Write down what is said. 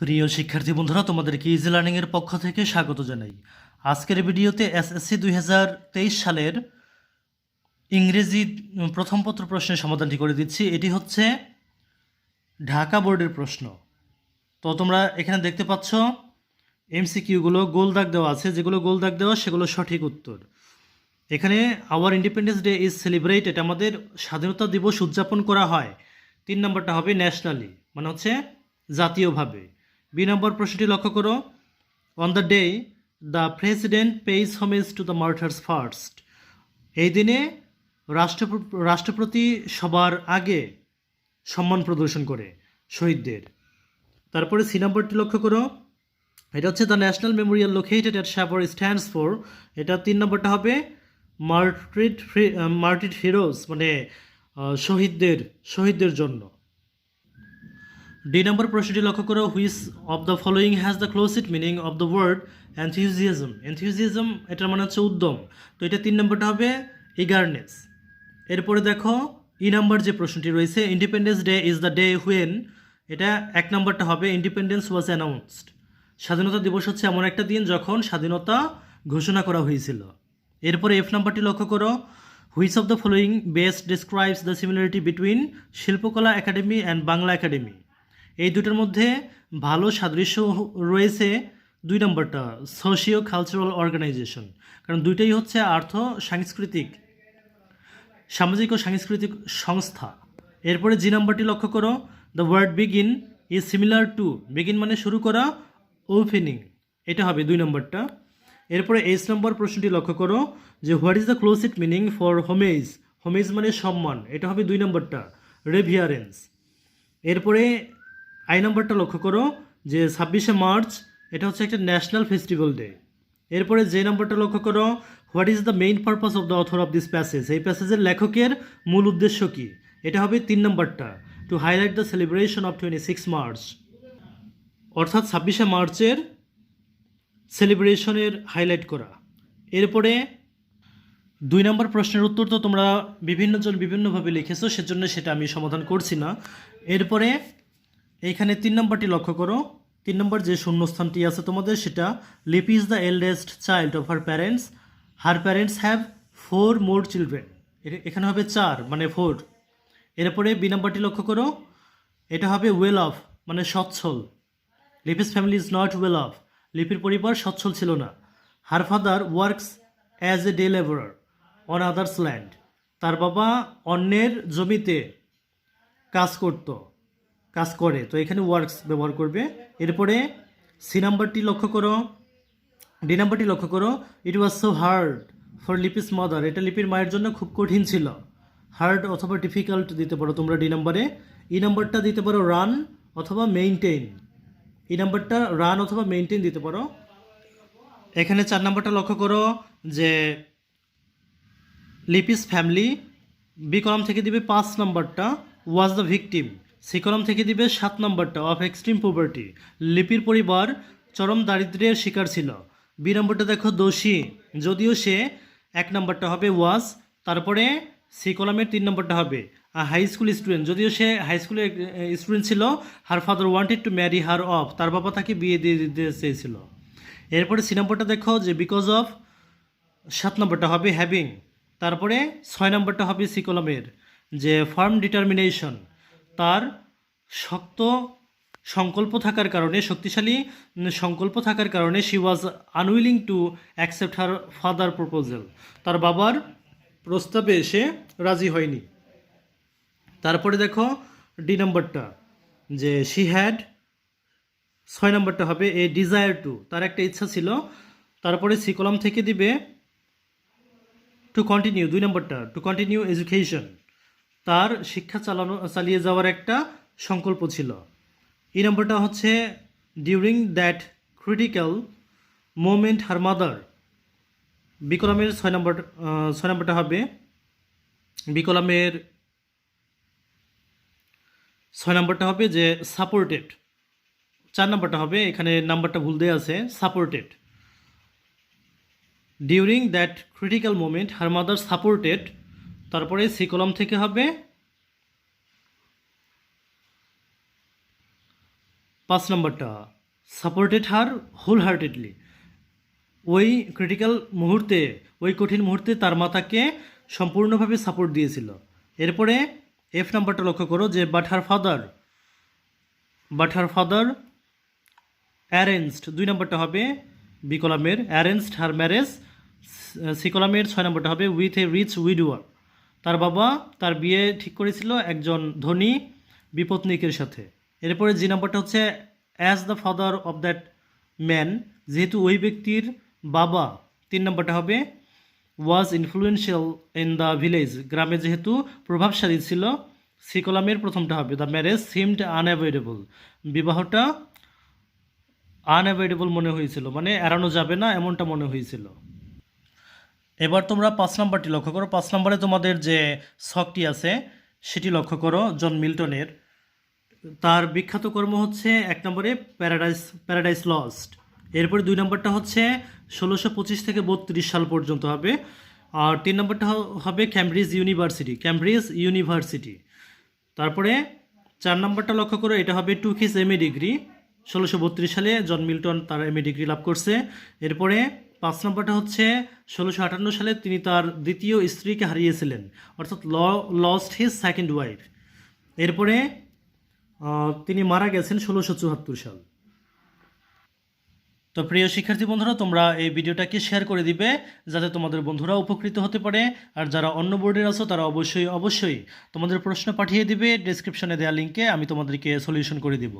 প্রিয় শিক্ষার্থী বন্ধুরা তোমাদেরকে ইজি লার্নিংয়ের পক্ষ থেকে স্বাগত জানাই। আজকের ভিডিওতে এসএসসি দুই হাজার তেইশ সালের ইংরেজি প্রথম পত্র প্রশ্নের সমাধানটি করে দিচ্ছি। এটি হচ্ছে ঢাকা বোর্ডের প্রশ্ন। তো তোমরা এখানে দেখতে পাচ্ছ এমসিকিউগুলো গোল দাগ দেওয়া আছে। যেগুলো গোল দাগ দেওয়া, সেগুলো সঠিক উত্তর। এখানে our independence day is celebrated আমাদের স্বাধীনতা দিবস উদযাপন করা হয়। তিন নম্বরটা হবে ন্যাশনালি মানে হচ্ছে জাতীয়ভাবে। বি নম্বর প্রশ্নটি লক্ষ্য করো। On the day the president pays homage to the martyrs first এই দিনে রাষ্ট্র রাষ্ট্রপতি সবার আগে সম্মান প্রদর্শন করে শহীদদের। তারপরে সি নম্বরটি লক্ষ্য করো। এটা হচ্ছে the national memorial located at Savar stands for এটা তিন নম্বরটা হবে মার্ট্রিড মার্টিড হিরোজ মানে শহীদদের শহীদদের জন্য। ডি নম্বর প্রশ্নটি লক্ষ্য করো which of the following has the closest meaning of the word enthusiasm enthusiasm এটার মানে হচ্ছে উদ্যম। তো এটা তিন নম্বরটা হবে ইগারনেস এরপরে দেখো ই নাম্বার যে প্রশ্নটি রয়েছে independence day is the day when এটা এক নম্বরটা হবে ইন্ডিপেন্ডেন্স ওয়াজ অ্যানাউন্সড স্বাধীনতা দিবস হচ্ছে এমন একটা দিন যখন স্বাধীনতা ঘোষণা করা হয়েছিল। এরপরে এফ নাম্বারটি লক্ষ্য করো which of the following best describes the similarity between Shilpakala academy and Bangla academy এই দুটোর মধ্যে ভালো সাদৃশ্য রয়েছে দুই নম্বরটা সোশিও কালচারাল অর্গানাইজেশন কারণ দুইটাই হচ্ছে আর্থ সাংস্কৃতিক, সামাজিক ও সাংস্কৃতিক সংস্থা। এরপরে জি নাম্বারটি লক্ষ্য করো the word begin is similar to begin মানে শুরু করা ওপেনিং এটা হবে দুই নম্বরটা। এরপরে এইচ নম্বর প্রশ্নটি লক্ষ্য করো, যে what is the closest meaning for homage homage মানে সম্মান, এটা হবে দুই নম্বরটা রেভিয়ারেন্স এরপরে আই নম্বরটা লক্ষ্য করো যে ছাব্বিশে মার্চ, এটা হচ্ছে একটা ন্যাশনাল ফেস্টিভ্যাল ডে। এরপরে যে নম্বরটা লক্ষ্য করো, what is the main purpose of the author of this passage? এই প্যাসেজের লেখকের মূল উদ্দেশ্য কী? এটা হবে তিন নম্বরটা to highlight the celebration of twenty six March অর্থাৎ ছাব্বিশে মার্চের সেলিব্রেশনের হাইলাইট করা। এরপরে দুই নম্বর প্রশ্নের উত্তর তো তোমরা বিভিন্নজন বিভিন্নভাবে লিখেছো, সেজন্য সেটা আমি সমাধান করছি না। এরপরে এইখানে তিন নম্বরটি লক্ষ্য করো। তিন নম্বর যে শূন্যস্থানটি আছে তোমাদের, সেটা Lipi is the eldest child of her parents her parents have four more children এখানে হবে চার মানে ফোর এরপরে বি নম্বরটি লক্ষ্য করো। এটা হবে ওয়েল অফ মানে সচ্ছল। Lipi's family is not well off লিপির পরিবার সচ্ছল ছিল না। Her father works as a day labourer on others land তার বাবা অন্যের জমিতে কাজ করত। কাজ করে। তো এখানে ওয়ার্কস ব্যবহার করবে। এরপরে সি নাম্বারটি লক্ষ্য করো। ডি নাম্বারটি লক্ষ্য করো। It was so hard for Lipi's mother এটা লিপির মায়ের জন্য খুব কঠিন ছিল। হার্ড অথবা ডিফিকাল্ট দিতে পারো তোমরা ডি নাম্বারে ই নাম্বারটা দিতে পারো রান অথবা মেইনটেইন এই নাম্বারটা রান অথবা মেইনটেইন দিতে পারো। এখানে চার নাম্বারটা লক্ষ্য করো যে লিপিস ফ্যামিলি বি কলাম থেকে দিবে পাঁচ নাম্বারটা was the victim C column থেকে দিবে সাত নম্বরটা অফ এক্সট্রিম পভার্টি লিপির পরিবার চরম দারিদ্র্যের শিকার ছিল। বি নম্বরটা দেখো দোষী। যদিও সে এক নম্বরটা হবে ওয়াজ তারপরে সি কলামের তিন নম্বরটা হবে হাই স্কুল স্টুডেন্ট যদিও সে হাই স্কুলের স্টুডেন্ট ছিল her father wanted to marry her off তার বাবা তাকে বিয়ে দিয়ে দিতে চেয়েছিল। এরপরে সি নম্বরটা দেখো যে বিকজ অফ সাত নম্বরটা হবে হ্যাভিং তারপরে ছয় নম্বরটা হবে সি কলমের যে ফার্ম ডিটারমিনেশন তার শক্ত সংকল্প থাকার কারণে, শক্তিশালী সংকল্প থাকার কারণে she was unwilling to accept her father proposal তার বাবার প্রস্তাবে সে রাজি হয়নি। তারপরে দেখো ডি নম্বরটা, যে শি হ্যাড ছয় নম্বরটা হবে এ ডিজায়ার টু তার একটা ইচ্ছা ছিল। তারপরে সি কলাম থেকে দিবে টু কন্টিনিউ দুই নম্বরটা টু কন্টিনিউ এডুকেশন তার শিক্ষা চালানো, চালিয়ে যাওয়ার একটা সংকল্প ছিল। এই নম্বরটা হচ্ছে during that critical moment her mother বিকলামের ছয় নম্বর ছয় নম্বরটা হবে, বিকলামের ছয় নম্বরটা হবে যে সাপোর্টেড চার নম্বরটা হবে, এখানে নাম্বারটা ভুল দেওয়া আছে supported during that critical moment her mother supported তারপরে সি কলম থেকে হবে পাঁচ নম্বরটা সাপোর্টেড হার হোল হার্টেডলি ওই ক্রিটিক্যাল মুহূর্তে, ওই কঠিন মুহূর্তে তার মাতাকে সম্পূর্ণভাবে সাপোর্ট দিয়েছিল। এরপরে এফ নাম্বারটা লক্ষ্য করো যে but her father but her father arranged দুই নম্বরটা হবে বি কলামের অ্যারেঞ্জড হার ম্যারেজ সি কলামের ছয় নম্বরটা হবে উইথ এ রিচ উইডোয়ার তার বাবা তার বিয়ে ঠিক করেছিল একজন ধনী বিপত্নিকের সাথে। এরপরে জি নাম্বারটা হচ্ছে as the father of that man যেহেতু ওই ব্যক্তির বাবা, তিন নম্বরটা হবে was influential in the village গ্রামে যেহেতু প্রভাবশালী ছিল, সি কলামের প্রথমটা হবে দ্য ম্যারেজ সিমড আনঅ্যাভয়েডেবল বিবাহটা আনঅ্যাভয়েডেবল মনে হয়েছিল মানে এড়ানো যাবে না, এমনটা মনে হয়েছিল। এবার তোমরা পাঁচ নাম্বারটি লক্ষ্য করো। পাঁচ নম্বরে তোমাদের যে শখটি আছে, সেটি লক্ষ্য করো জন মিল্টনের। তার বিখ্যাত কর্ম হচ্ছে এক নম্বরে প্যারাডাইস প্যারাডাইস লস্ট। এরপরে দুই নম্বরটা হচ্ছে ষোলোশো পঁচিশ থেকে বত্রিশ সাল পর্যন্ত হবে। আর তিন নম্বরটা হবে ক্যামব্রিজ ইউনিভার্সিটি ক্যামব্রিজ ইউনিভার্সিটি। তারপরে চার নম্বরটা লক্ষ্য করো, এটা হবে took his M A degree. ষোলোশো বত্রিশ সালে জন মিল্টন তার এম ডিগ্রি লাভ করছে। এরপরে পাঁচ নম্বরটা হচ্ছে, ষোলোশো আটান্ন সালে তিনি তার দ্বিতীয় স্ত্রীকে হারিয়েছিলেন, অর্থাৎ লস্ট হিজ সেকেন্ড ওয়াইফ এরপরে তিনি মারা গেছেন ষোলোশো চুয়াত্তর সাল। তো প্রিয় শিক্ষার্থী বন্ধুরা, তোমরা এই ভিডিওটাকে শেয়ার করে দিবে, যাতে তোমাদের বন্ধুরা উপকৃত হতে পারে। আর যারা অন্য বোর্ডের আছো, তারা অবশ্যই অবশ্যই তোমাদের প্রশ্ন পাঠিয়ে দিবে। ডেসক্রিপশনে দেওয়া লিঙ্কে আমি তোমাদেরকে সলিউশন করে দিব।